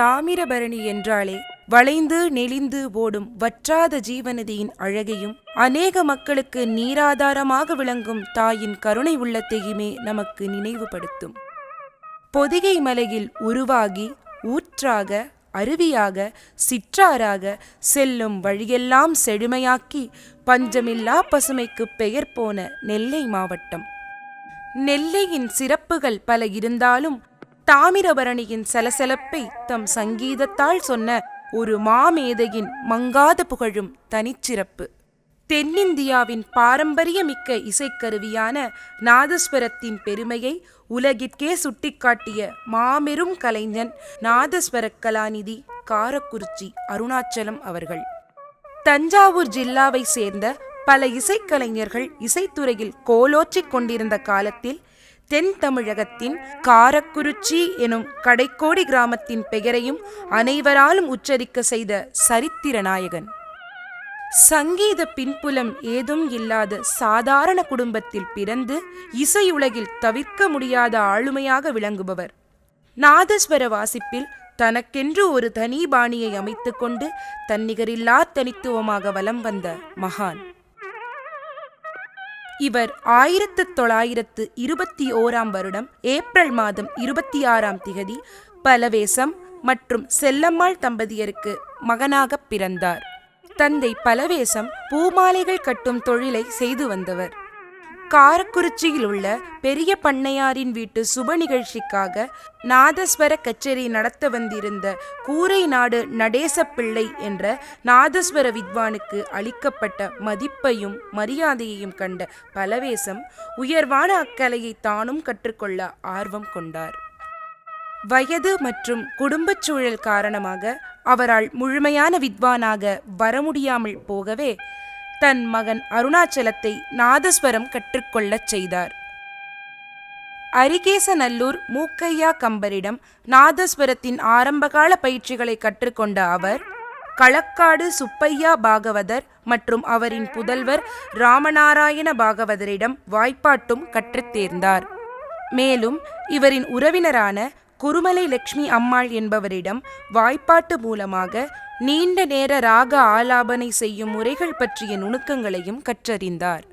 தாமிரபரணி என்றாலே வளைந்து நெளிந்து ஓடும் வற்றாத ஜீவநதியின் அழகையும் அநேக மக்களுக்கு நீராதாரமாக விளங்கும் தாயின் கருணை உள்ளத்தையுமே நமக்கு நினைவுபடுத்தும். பொதிகை மலையில் உருவாகி ஊற்றாக அருவியாக சிற்றாராக செல்லும் வழியெல்லாம் செழுமையாக்கி பஞ்சமில்லா பசுமைக்கு பெயர் போன நெல்லை மாவட்டம். நெல்லையின் சிறப்புகள் பல இருந்தாலும் தாமிரபரணியின் சலசலப்பை தம் சங்கீதத்தால் சொன்ன ஒரு மாமேதையின் மங்காத புகழும் தனிச்சிறப்பு. தென்னிந்தியாவின் பாரம்பரியமிக்க இசைக்கருவியான நாதஸ்வரத்தின் பெருமையை உலகிற்கே சுட்டிக்காட்டிய மாபெரும் கலைஞன் நாதஸ்வர கலாநிதி காரக்குறிச்சி அருணாச்சலம் அவர்கள். தஞ்சாவூர் ஜில்லாவை சேர்ந்த பல இசைக்கலைஞர்கள் இசைத்துறையில் கோலோச்சிக் கொண்டிருந்த காலத்தில் தென் தமிழகத்தின் காரக்குறிச்சி எனும் கடைக்கோடி கிராமத்தின் பெயரையும் அனைவராலும் உச்சரிக்க செய்த சரித்திர நாயகன். சங்கீத பின்புலம் ஏதும் இல்லாத சாதாரண குடும்பத்தில் பிறந்து இசையுலகில் தவிர்க்க முடியாத ஆளுமையாக விளங்குபவர். நாதஸ்வர வாசிப்பில் தனக்கென்று ஒரு தனி பாணியை அமைத்துக்கொண்டு தன்னிகரில்லா தனித்துவமாக வலம் வந்த மகான். இவர் ஆயிரத்து தொள்ளாயிரத்து இருபத்தி ஓராம் வருடம் ஏப்ரல் மாதம் இருபத்தி ஆறாம் திகதி பலவேசம் மற்றும் செல்லம்மாள் தம்பதியருக்கு மகனாகப் பிறந்தார். தந்தை பலவேசம் பூமாலைகள் கட்டும் தொழிலை செய்து வந்தவர். காரக்குறிச்சியில் உள்ள பெரிய பண்ணையாரின் வீட்டு சுப நிகழ்ச்சிக்காக நாதஸ்வர கச்சேரி நடத்த வந்திருந்த கூரை நாடு நடேசப்பிள்ளை என்ற நாதஸ்வர வித்வானுக்கு அளிக்கப்பட்ட மதிப்பையும் மரியாதையையும் கண்ட பலவேசம் உயர்வான அக்கலையை தானும் கற்றுக்கொள்ள ஆர்வம் கொண்டார். வயது மற்றும் குடும்பச் சூழல் காரணமாக அவரால் முழுமையான வித்வானாக வர முடியாமல் போகவே தன் மகன் அருணாச்சலத்தை நாதஸ்வரம் கற்றுக்கொள்ளச் செய்தார். அரிகேசநல்லூர் மூக்கையா கம்பரிடம் நாதஸ்வரத்தின் ஆரம்பகால பயிற்சிகளை கற்றுக்கொண்ட அவர் களக்காடு சுப்பையா பாகவதர் மற்றும் அவரின் புதல்வர் ராமநாராயண பாகவதரிடம் வாய்ப்பாட்டும் கற்றுத்தேர்ந்தார் மேலும் இவரின் உறவினரான குருமலை லட்சுமி அம்மாள் என்பவரிடம் வாய்ப்பாட்டு மூலமாக நீண்ட நேர ராக ஆலாபனை செய்யும் முறைகள் பற்றிய நுணுக்கங்களையும் கற்றறிந்தார்.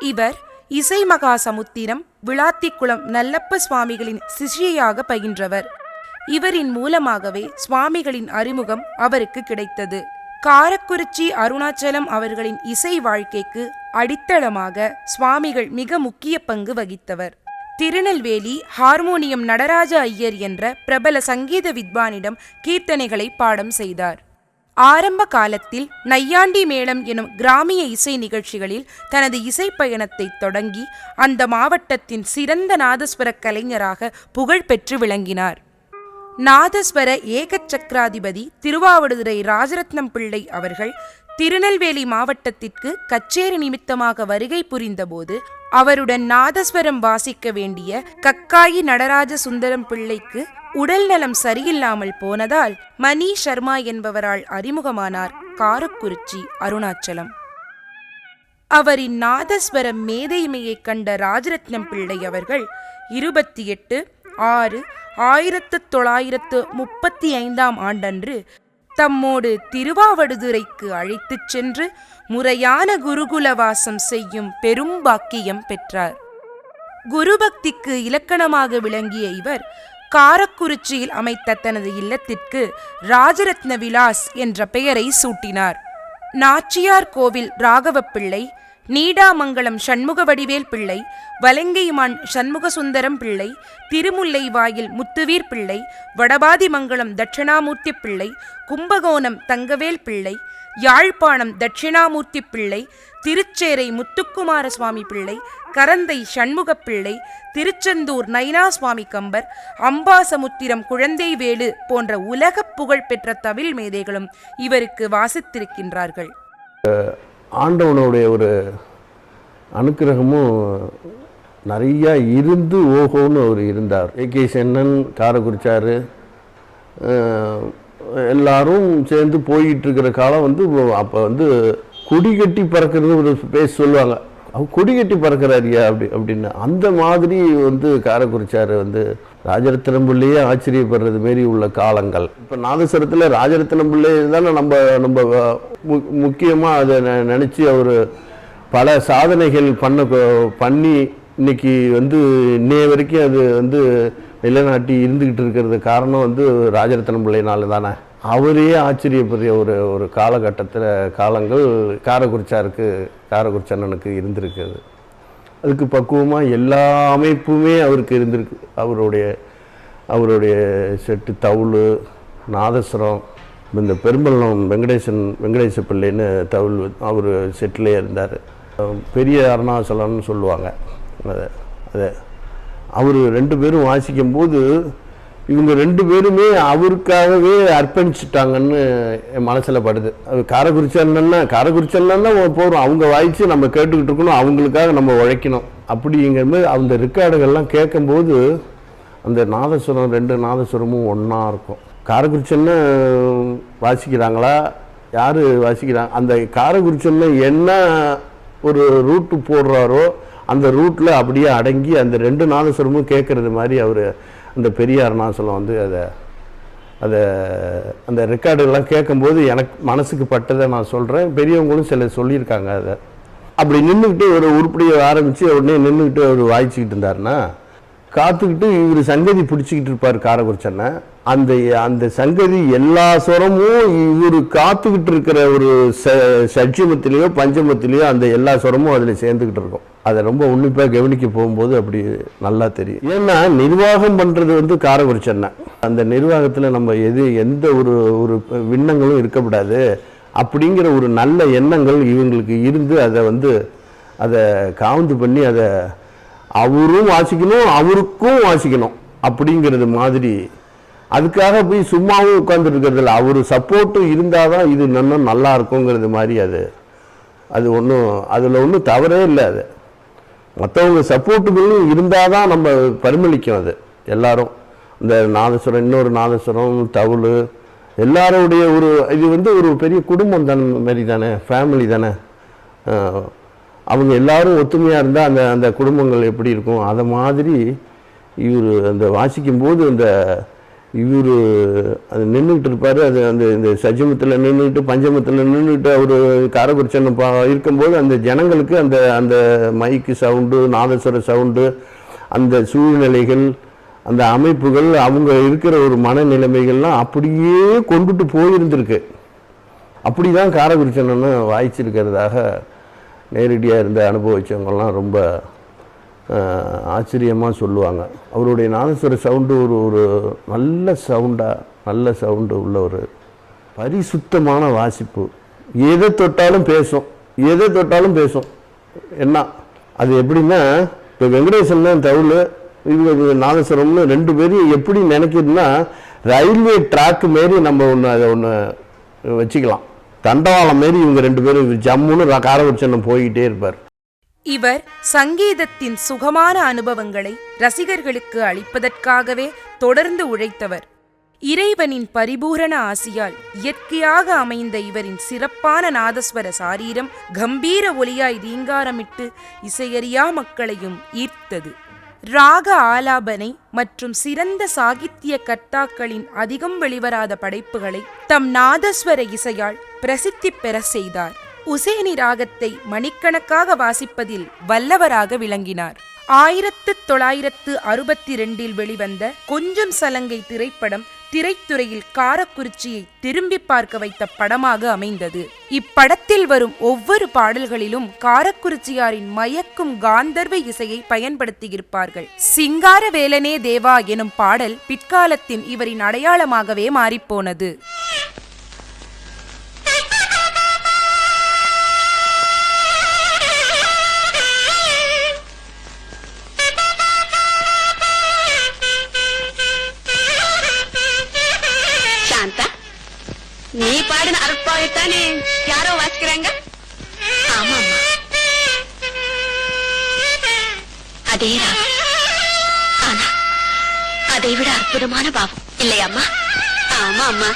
இவர் இசை மகா சமுத்திரம் விளாத்திக்குளம் நல்லப்ப சுவாமிகளின் சிஷ்யையாக பயின்றவர். இவரின் மூலமாகவே சுவாமிகளின் அறிமுகம் அவருக்கு கிடைத்தது. காரக்குறிச்சி அருணாச்சலம் அவர்களின் இசை வாழ்க்கைக்கு அடித்தளமாக சுவாமிகள் மிக முக்கிய பங்கு வகித்தவர். திருநெல்வேலி ஹார்மோனியம் நடராஜ ஐயர் என்ற பிரபல சங்கீத வித்வானிடம் கீர்த்தனைகளை பாடம் செய்தார். ஆரம்ப காலத்தில் நையாண்டி மேளம் எனும் கிராமிய இசை நிகழ்ச்சிகளில் தனது இசை பயணத்தை தொடங்கி அந்த மாவட்டத்தின் சிறந்த நாதஸ்வர கலைஞராக புகழ் பெற்று விளங்கினார். நாதஸ்வர ஏகச்சக்கராதிபதி திருவாவடுதுறை ராஜரத்னம் பிள்ளை அவர்கள் திருநெல்வேலி மாவட்டத்திற்கு கச்சேரி நிமித்தமாக வருகை புரிந்தபோது அவருடன் நாதஸ்வரம் வாசிக்க வேண்டிய கக்காயி நடராஜ சுந்தரம் பிள்ளைக்கு உடல் நலம் சரியில்லாமல் போனதால் மணி சர்மா என்பவரால் அறிமுகமானார் காரக்குறிச்சி அருணாச்சலம். அவரின் நாதஸ்வரம் மேதைமையைக் கண்ட ராஜரத்னம் பிள்ளை அவர்கள் இருபத்தி எட்டு ஆறு ஆயிரத்து தொள்ளாயிரத்து முப்பத்தி ஐந்தாம் ஆண்டன்று தம்மோடு திருவாவடுதுறைக்கு அழைத்துச் சென்று முறையான குருகுல வாசம் செய்யும் பெரும் பாக்கியம் பெற்றார். குருபக்திக்கு இலக்கணமாக விளங்கிய இவர் காரக்குறிச்சியில் அமைத்த தனது இல்லத்திற்கு ராஜரத்ன விலாஸ் என்ற பெயரை சூட்டினார். நாச்சியார் கோவில் ராகவப்பிள்ளை நீடாமங்கலம் சண்முக வடிவேல் பிள்ளை வலங்கைமான் சண்முகசுந்தரம் பிள்ளை திருமுல்லை வாயில் முத்துவீர் பிள்ளை வடபாதிமங்கலம் தட்சிணாமூர்த்தி பிள்ளை கும்பகோணம் தங்கவேல் பிள்ளை யாழ்ப்பாணம் தட்சிணாமூர்த்தி பிள்ளை திருச்சேரை முத்துக்குமார சுவாமி பிள்ளை கரந்தை சண்முகப் பிள்ளை திருச்செந்தூர் நைனா சுவாமி கம்பர் அம்பாசமுத்திரம் குழந்தைவேலு போன்ற உலகப் புகழ் பெற்ற தவில் மேதைகளும் இவருக்கு வாசித்திருக்கின்றார்கள். ஆண்டவனுடைய ஒரு அனுக்கிரகமும் நிறையா இருந்து ஓஹோன்னு அவர் இருந்தார். ஏகே சென்னன் காரக்குறிச்சார் எல்லாரும் சேர்ந்து போயிட்டுருக்கிற காலம் வந்து அப்போ வந்து கொடி கட்டி பறக்கிறது ஒரு பேச சொல்லுவாங்க. அவர் கொடி கட்டி பறக்கிறாரியா அப்படி அப்படின்னு. அந்த மாதிரி வந்து காரக்குறிச்சார் வந்து ராஜரத்னம் பிள்ளையே ஆச்சரியப்படுறது மாரி உள்ள காலங்கள். இப்போ நாதஸ்வரத்தில் ராஜரத்னம் பிள்ளை தானே நம்ம நம்ம மு முக்கியமாக அதை நினச்சி அவர் பல சாதனைகள் பண்ண பண்ணி இன்னைக்கு வந்து இன்னைய வரைக்கும் அது வந்து நிலைநாட்டி இருந்துக்கிட்டு இருக்கிறது காரணம் வந்து ராஜரத்னம் பிள்ளைனால தானே. அவரே ஆச்சரியப்படுற ஒரு ஒரு காலகட்டத்தில் காலங்கள் காரக்குறிச்சாருக்கு காரக்குறிச்சண்ணனுக்கு அண்ணனுக்கு அதுக்கு பக்குவமாக எல்லா அமைப்புமே அவருக்கு இருந்திருக்கு. அவருடைய அவருடைய செட்டு தவுள் நாதஸ்வரம் இந்த பெரும்பள்ளம் வெங்கடேசன் வெங்கடேச பிள்ளைன்னு தவுள் அவர் செட்டிலே இருந்தார். பெரிய அருணாசலம்னு சொல்லுவாங்க. அது அது. அவர் ரெண்டு பேரும் வாசிக்கும்போது இவங்க ரெண்டு பேருமே அவருக்காகவே அர்ப்பணிச்சிட்டாங்கன்னு என் மனசில் படுது. அது காரக்குறிச்சி அண்ணன்னா போகிறோம் அவங்க வாய்ச்சி நம்ம கேட்டுக்கிட்டு இருக்கணும். அவங்களுக்காக நம்ம உழைக்கணும். அப்படிங்கிற மாதிரி அந்த ரெக்கார்டுகள்லாம் கேட்கும்போது அந்த நாதஸ்வரம் ரெண்டு நாதஸ்வரமும் ஒன்றா இருக்கும். காரக்குறிச்சி வாசிக்கிறாங்களா? யார் வாசிக்கிறாங்க அந்த காரக்குறிச்சி என்ன ஒரு ரூட்டு போடுறாரோ அந்த ரூட்டில் அப்படியே அடங்கி அந்த ரெண்டு நாதஸ்வரமும் கேட்குறது மாதிரி அவர் அந்த பெரிய சொல்ல வந்து அதை அதை அந்த ரெக்கார்டுகள்லாம் கேட்கும்போது எனக்கு மனசுக்கு பட்டதை நான் சொல்கிறேன் பெரியவங்களும் சில சொல்லியிருக்காங்க அதை. அப்படி நின்றுக்கிட்டு ஒரு உருப்படியை ஆரம்பித்து உடனே நின்றுக்கிட்டு அவர் வாய்ச்சிக்கிட்டு இருந்தாருன்னா காத்துக்கிட்டு இவர் சங்கதி பிடிச்சிக்கிட்டு இருப்பார் காரக்குறிச்சனை அந்த அந்த சங்கதி எல்லா சுரமும் இவர் காத்துக்கிட்டு இருக்கிற ஒரு ச சட்சிமத்திலேயோ பஞ்சமத்திலேயோ அந்த எல்லா சுரமும் அதில் சேர்ந்துக்கிட்டு இருக்கும். அதை ரொம்ப உன்னிப்பாக கவனிக்க போகும்போது அப்படி நல்லா தெரியும். ஏன்னா நிர்வாகம் பண்ணுறது வந்து காரக்குறிச்சனை அந்த நிர்வாகத்தில் நம்ம எது எந்த ஒரு ஒரு விண்ணங்களும் இருக்கக்கூடாது. அப்படிங்கிற ஒரு நல்ல எண்ணங்கள் இவங்களுக்கு இருந்து அதை வந்து அதை காவுந்து பண்ணி அதை அவரும் வாசிக்கணும் அவருக்கும் வாசிக்கணும் அப்படிங்கிறது மாதிரி. அதுக்காக போய் சும்மாவும் உட்காந்துருக்கிறது இல்லை அவர் சப்போர்ட்டும் இருந்தால் தான் இது இன்னும் நல்லா இருக்குங்கிறது மாதிரி அது அது ஒன்றும் அதில் ஒன்றும் தவறே இல்லை அது. மற்றவங்க சப்போர்ட்டுகளும் இருந்தால் தான் நம்ம பரிமளிக்கும் அது எல்லாரும். இந்த நாதஸ்வரம் இன்னொரு நாதஸ்வரம் தவுள் எல்லாருடைய ஒரு இது வந்து ஒரு பெரிய குடும்பம் தானே மாதிரி தானே ஃபேமிலி தானே. அவங்க எல்லாரும் ஒத்துமையாக இருந்தால் அந்த அந்த குடும்பங்கள் எப்படி இருக்கும்? அதை மாதிரி இவர் அந்த வாசிக்கும்போது அந்த இவர் அது நின்றுக்கிட்டு இருப்பார். அது அந்த இந்த சஜமத்தில் நின்றுட்டு பஞ்சமத்தில் நின்றுட்டு அவர் காரக்குறிச்சன் பா இருக்கும்போது அந்த ஜனங்களுக்கு அந்த அந்த மைக்கு சவுண்டு நாதஸ்வர சவுண்டு அந்த சூழ்நிலைகள் அந்த அமைப்புகள் அவங்க இருக்கிற ஒரு மனநிலைமைகள்லாம் அப்படியே கொண்டுட்டு போயிருந்திருக்கு. அப்படி தான் காரக்குறிச்சன்னு வாய்ச்சிருக்கிறதாக நேரடியாக இருந்த அனுபவித்தவங்கெல்லாம் ரொம்ப ஆச்சரியமாக சொல்லுவாங்க. அவருடைய நாதஸ்வர சவுண்டு ஒரு ஒரு நல்ல சவுண்டாக நல்ல சவுண்டு உள்ள ஒரு பரிசுத்தமான வாசிப்பு. எதை தொட்டாலும் பேசும். எதை தொட்டாலும் பேசும். என்ன? அது எப்படின்னா இப்போ வெங்கடேசன் தான் தவுள் இவங்க நாதஸ்வரம்னு ரெண்டு பேரும் எப்படி நினைக்கிதுன்னா ரயில்வே ட்ராக்கு மாரி நம்ம ஒன்று அதை ஒன்று வச்சுக்கலாம். தண்டவாளம் மாரி இவங்க ரெண்டு பேரும் ஜம்முன்னு காரவச்சனம் போய்கிட்டே இருப்பார். இவர் சங்கீதத்தின் சுகமான அனுபவங்களை ரசிகர்களுக்கு அளிப்பதற்காகவே தொடர்ந்து உழைத்தவர். இறைவனின் பரிபூரண ஆசியால் இயற்கையாக அமைந்த இவரின் சிறப்பான நாதஸ்வர சாரீரம் கம்பீர ஒலியாய் ரீங்காரமிட்டு இசையறியா மக்களையும் ஈர்த்தது. ராக ஆலாபனை மற்றும் சிறந்த சாகித்ய கர்த்தாக்களின் அதிகம் வெளிவராத படைப்புகளை தம் நாதஸ்வர இசையால் பிரசித்தி பெற செய்தார். உசேனி ராகத்தை மணிக்கணக்காக வாசிப்பதில் வல்லவராக விளங்கினார். ஆயிரத்து தொள்ளாயிரத்து அறுபத்தி ரெண்டில் வெளிவந்த கொஞ்சம் சலங்கை திரைப்படம் திரைத்துறையில் காரக்குறிச்சியை திரும்பி பார்க்க வைத்த படமாக அமைந்தது. இப்படத்தில் வரும் ஒவ்வொரு பாடல்களிலும் காரக்குறிச்சியாரின் மயக்கும் காந்தர்வ இசையை பயன்படுத்தியிருப்பார்கள். சிங்கார வேலனே தேவா எனும் பாடல் பிற்காலத்தின் இவரின் அடையாளமாகவே மாறிப்போனது. நீ பாடின அற்பாவைத்தானே? யாரோ வாசிக்கிறாங்க? ஆமா அதே ஆனா அதை விட அற்புதமான பாவம். இல்லையாம்மா? ஆமா அம்மா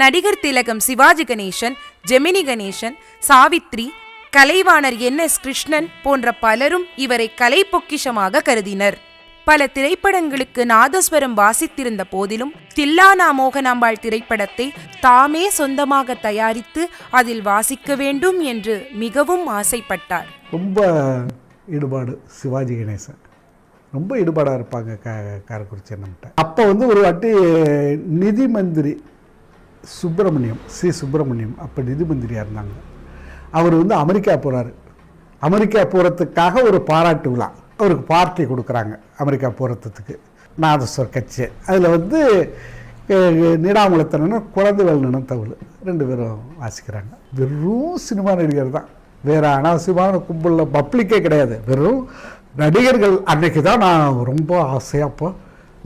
நடிகர் திலகம் சிவாஜி கணேசன் ஜெமினி கணேசன் சாவித்ரி கலைவாணர் என் எஸ் கிருஷ்ணன் போன்ற பலரும் இவரை கலை பொக்கிஷமாக கருதினர். பல திரைப்படங்களுக்கு நாதஸ்வரம் வாசித்திருந்த போதிலும் தில்லானா மோகனாம்பாள் திரைப்படத்தை தாமே சொந்தமாக தயாரித்து அதில் வாசிக்க வேண்டும் என்று மிகவும் ஆசைப்பட்டார். ரொம்ப ஈடுபாடு சிவாஜி கணேசன். ரொம்ப ஈடுபாடாக இருப்பாங்க க காரக்குறிச்சி அண்ணன்ட்ட அப்போ வந்து ஒரு வாட்டி நிதி மந்திரி சுப்பிரமணியம் சி. சுப்பிரமணியம் அப்போ நிதி மந்திரியாக இருந்தாங்க. அவர் வந்து அமெரிக்கா போகிறாரு அமெரிக்கா போகிறதுக்காக ஒரு பாராட்டு விழா. அவருக்கு பார்ட்டி கொடுக்குறாங்க அமெரிக்கா போகிறதுக்கு நாதஸ்வர் கட்சி அதில் வந்து நீடாமலத்தனும் குழந்தைவேல் தவுள் ரெண்டு பேரும் வாசிக்கிறாங்க. வெறும் சினிமா நடிகர் தான். வேறு அனாவசியமான கும்பலில் பப்ளிக்கே கிடையாது. வெறும் நடிகர்கள் அன்னைக்கு தான் நான் ரொம்ப ஆசையாக அப்போ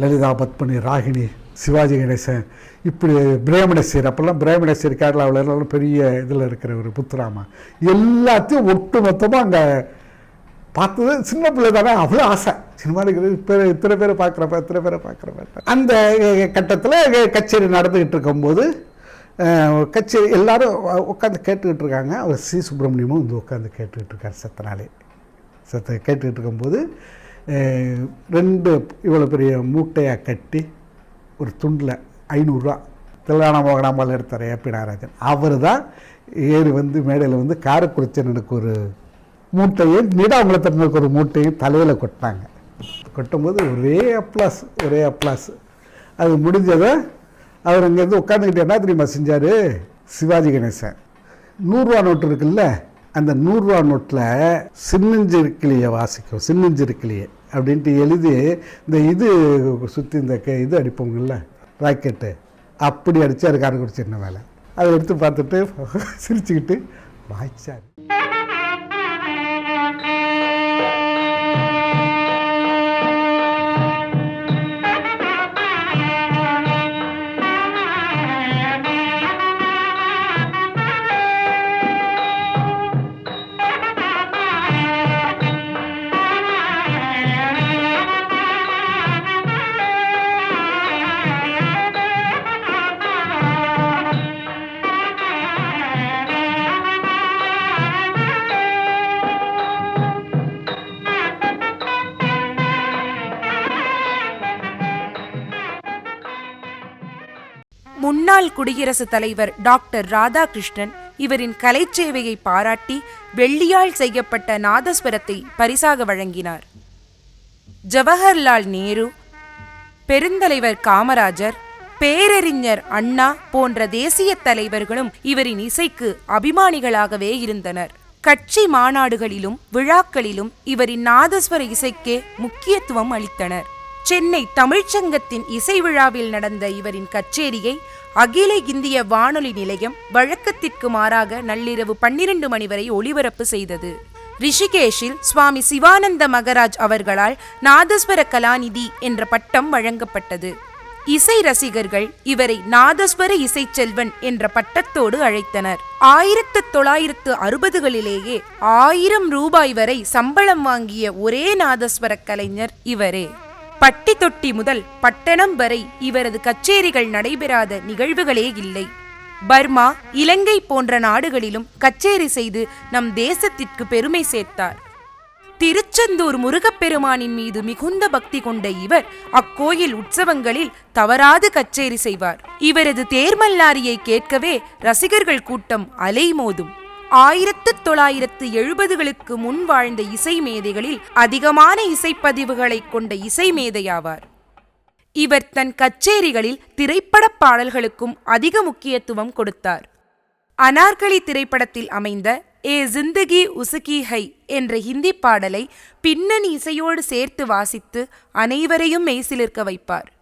லலிதா பத்மினி ராகினி சிவாஜி கணேசன் இப்படி பிரேமணசீர் அப்போல்லாம் பிரேமணசீர் கேரளாவில் எல்லாம் பெரிய இதில் இருக்கிற ஒரு புத்துராமா. எல்லாத்தையும் ஒட்டு மொத்தமாக அங்கே பார்த்தது சின்ன பிள்ளை தானே அவ்வளோ ஆசை. சினிமா நடிகர் இப்போ இத்தனை பேரை பார்க்குறப்ப இத்தனை பேரை பார்க்குறப்ப. அந்த கட்டத்தில் கச்சேரி நடந்துக்கிட்டு இருக்கும்போது கச்சேரி எல்லாரும் உட்காந்து கேட்டுக்கிட்டு இருக்காங்க. அவர் சி. சுப்பிரமணியமும் வந்து உட்காந்து கேட்டுக்கிட்டு இருக்கார் சத்தனாலே. சத்த கேட்டுக்கிட்டு இருக்கும்போது ரெண்டு இவ்வளோ பெரிய மூட்டையாக கட்டி ஒரு துண்டில் ஐநூறுரூவா தெலுங்கானா மோகனாம்பால் எடுத்தார் ஏபி நாகராஜன். அவர் தான் ஏறி வந்து மேடையில் வந்து காரக்குறிச்சனுக்கு ஒரு மூட்டையும் நீடாமலத்தனுக்கு ஒரு மூட்டையும் தலையில் கொட்டினாங்க. கொட்டும்போது ஒரே அப்ளாஸ் ஒரே அப்ளாஸ். அது முடிஞ்சதை அவர் அங்கேருந்து உட்காந்துக்கிட்டு என்ன தெரியுமா செஞ்சார்? சிவாஜி கணேசன். நூறுரூவா நோட்டு இருக்குல்ல அந்த நூறுரூவா நோட்டில் சின்னஞ்சிருக்கிளியை வாசிக்கும் சின்னஞ்சிருக்கிளியை அப்படின்ட்டு எழுதி இந்த இது சுற்றி இந்த க இது அடிப்போங்கள்ல ராக்கெட்டு அப்படி அடித்து அது காரக்குடிச்சு என்ன வேலை. அதை எடுத்து பார்த்துட்டு சிரிச்சுக்கிட்டு வாய்ச்சார் குடியரசுத் தலைவர் டாக்டர் ராதாகிருஷ்ணன் இவரின் கலைச்சேவையை பாராட்டி வெள்ளியால் செய்யப்பட்ட நாதஸ்வரத்தை பரிசாக வழங்கினார். ஜவஹர்லால் நேரு பெருந்தலைவர் காமராஜர் பேரறிஞர் அண்ணா போன்ற தேசிய தலைவர்களும் இவரின் இசைக்கு அபிமானிகளாகவே இருந்தனர். கட்சி மாநாடுகளிலும் விழாக்களிலும் இவரின் நாதஸ்வர இசைக்கே முக்கியத்துவம் அளித்தனர். சென்னை தமிழ்ச்சங்கத்தின் இசை விழாவில் நடந்த இவரின் கச்சேரியை அகில இந்திய வானொலி நிலையம் வழக்கத்திற்கு மாறாக நள்ளிரவு பன்னிரண்டு மணி வரை ஒளிபரப்பு செய்தது. ரிஷிகேஷில் சுவாமி சிவானந்த மகராஜ் அவர்களால் நாதஸ்வர கலாநிதி என்ற பட்டம் வழங்கப்பட்டது. இசை ரசிகர்கள் இவரை நாதஸ்வர இசை செல்வன் என்ற பட்டத்தோடு அழைத்தனர். ஆயிரத்து தொள்ளாயிரத்து அறுபதுகளிலேயே ஆயிரம் ரூபாய் வரை சம்பளம் வாங்கிய ஒரே நாதஸ்வர கலைஞர் இவரே. பட்டி தொட்டி முதல் பட்டணம் வரை இவரது கச்சேரிகள் நடைபெறாத நிகழ்வுகளே இல்லை. பர்மா இலங்கை போன்ற நாடுகளிலும் கச்சேரி செய்து நம் தேசத்திற்கு பெருமை சேர்த்தார். திருச்செந்தூர் முருகப்பெருமானின் மீது மிகுந்த பக்தி கொண்ட இவர் அக்கோயில் உற்சவங்களில் தவறாது கச்சேரி செய்வார். இவரது தேர்மல்லாரியை கேட்கவே ரசிகர்கள் கூட்டம் அலைமோதும். ஆயிரத்து தொள்ளாயிரத்து எழுபதுகளுக்கு முன் வாழ்ந்த இசை மேதைகளில் அதிகமான இசைப்பதிவுகளைக் கொண்ட இசை மேதையாவார் இவர் தன் கச்சேரிகளில் திரைப்பட பாடல்களுக்கும் அதிக முக்கியத்துவம் கொடுத்தார். அனார்கலி திரைப்படத்தில் அமைந்த ஏ ஜிந்தகி உசுகி ஹை என்ற ஹிந்தி பாடலை பின்னணி இசையோடு சேர்த்து வாசித்து அனைவரையும் மெய்சிலிருக்க வைப்பார்.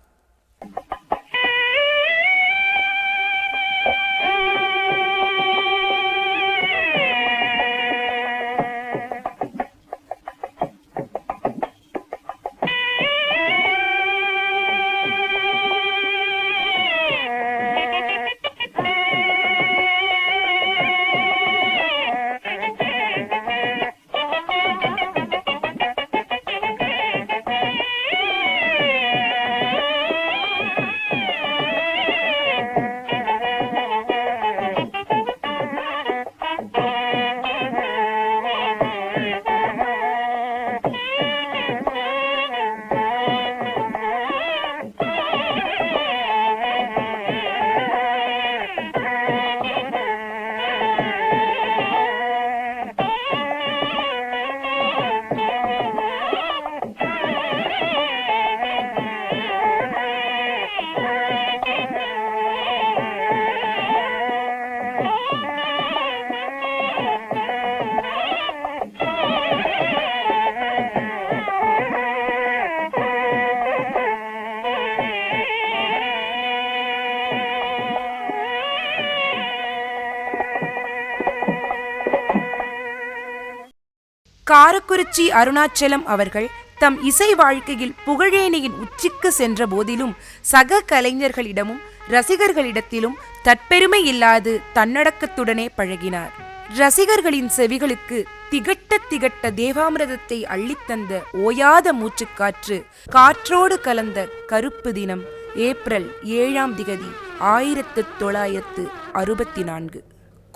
காரக்குறிச்சி அருணாச்சலம் அவர்கள் தம் இசை வாழ்க்கையில் புகழேனியின் உச்சிக்கு சென்ற போதிலும் சக கலைஞர்களிடமும் ரசிகர்களிடத்திலும் தற்பெருமை இல்லாது தன்னடக்கத்துடனே பழகினார். ரசிகர்களின் செவிகளுக்கு திகட்ட திகட்ட தேவாமிரதத்தை அள்ளித்தந்த ஓயாத மூச்சுக்காற்று காற்றோடு கலந்த கருப்பு தினம் ஏப்ரல் ஏழாம் திகதி ஆயிரத்து தொள்ளாயிரத்து அறுபத்தி நான்கு.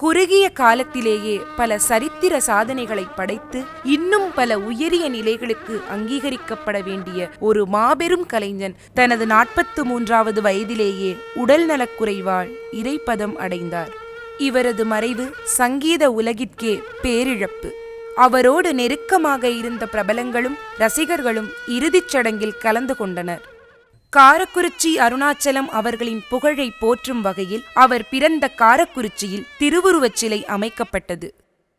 குறுகிய காலத்திலேயே பல சரித்திர சாதனைகளை படைத்து இன்னும் பல உயரிய நிலைகளுக்கு அங்கீகரிக்கப்பட வேண்டிய ஒரு மாபெரும் கலைஞன் தனது நாற்பத்து மூன்றாவது வயதிலேயே உடல் நலக்குறைவால் இறைப்பதம் அடைந்தார். இவரது மறைவு சங்கீத உலகிற்கே பேரிழப்பு. அவரோடு நெருக்கமாக இருந்த பிரபலங்களும் ரசிகர்களும் இறுதிச் சடங்கில் கலந்து கொண்டனர். காரக்குறிச்சி அருணாச்சலம் அவர்களின் புகழை போற்றும் வகையில் அவர் பிறந்த காரக்குறிச்சியில் திருவுருவச் சிலை அமைக்கப்பட்டது.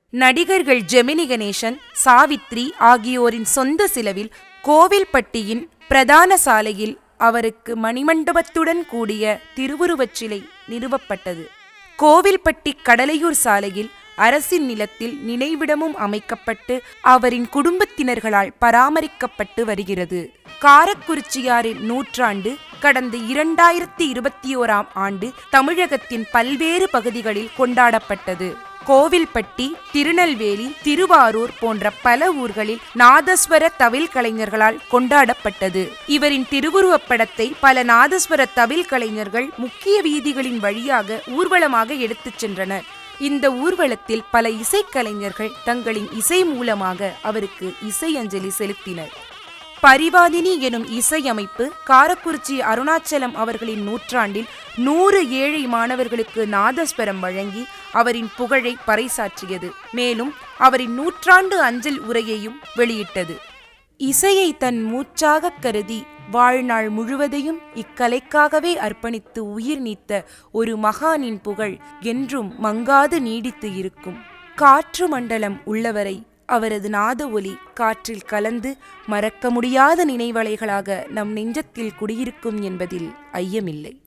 நடிகர்கள் ஜெமினி கணேசன் சாவித்ரி ஆகியோரின் சொந்த செலவில் கோவில்பட்டியின் பிரதான சாலையில் அவருக்கு மணிமண்டபத்துடன் கூடிய திருவுருவச் சிலை நிறுவப்பட்டது. கோவில்பட்டி கடலையூர் சாலையில் அரசின் நிலத்தில் நினைவிடமும் அமைக்கப்பட்டு அவரின் குடும்பத்தினர்களால் பராமரிக்கப்பட்டு வருகிறது. காரக்குறிச்சியாரின் நூற்றாண்டு கடந்த இரண்டாயிரத்தி இருபத்தி ஓராம் ஆண்டு தமிழகத்தின் பல்வேறு பகுதிகளில் கொண்டாடப்பட்டது. கோவில்பட்டி திருநெல்வேலி திருவாரூர் போன்ற பல ஊர்களில் நாதஸ்வர தவில் கலைஞர்களால் கொண்டாடப்பட்டது. இவரின் திருவுருவப் படத்தை பல நாதஸ்வர தவில் கலைஞர்கள் முக்கிய வீதிகளின் வழியாக ஊர்வலமாக எடுத்துச் சென்றனர். இந்த ஊர்வலத்தில் பல இசைக்கலைஞர்கள் தங்களின் இசை மூலமாக அவருக்கு இசையஞ்சலி செலுத்தினர். பரிவாதினி எனும் இசையமைப்பு காரக்குறிச்சி அருணாச்சலம் அவர்களின் நூற்றாண்டில் நூறு ஏழை மாணவர்களுக்கு நாதஸ்வரம் வழங்கி அவரின் புகழை பறைசாற்றியது. மேலும் அவரின் நூற்றாண்டு அஞ்சல் உரையையும் வெளியிட்டது. இசையை தன் மூச்சாகக் கருதி வாழ்நாள் முழுவதையும் இக்கலைக்காகவே அர்ப்பணித்து உயிர் நீத்த ஒரு மகானின் புகழ் என்றும் மங்காது நீடித்து இருக்கும். காற்று மண்டலம் உள்ளவரை அவரது நாத ஒலி காற்றில் கலந்து மறக்க முடியாத நினைவலைகளாக நம் நெஞ்சத்தில் குடியிருக்கும் என்பதில் ஐயமில்லை.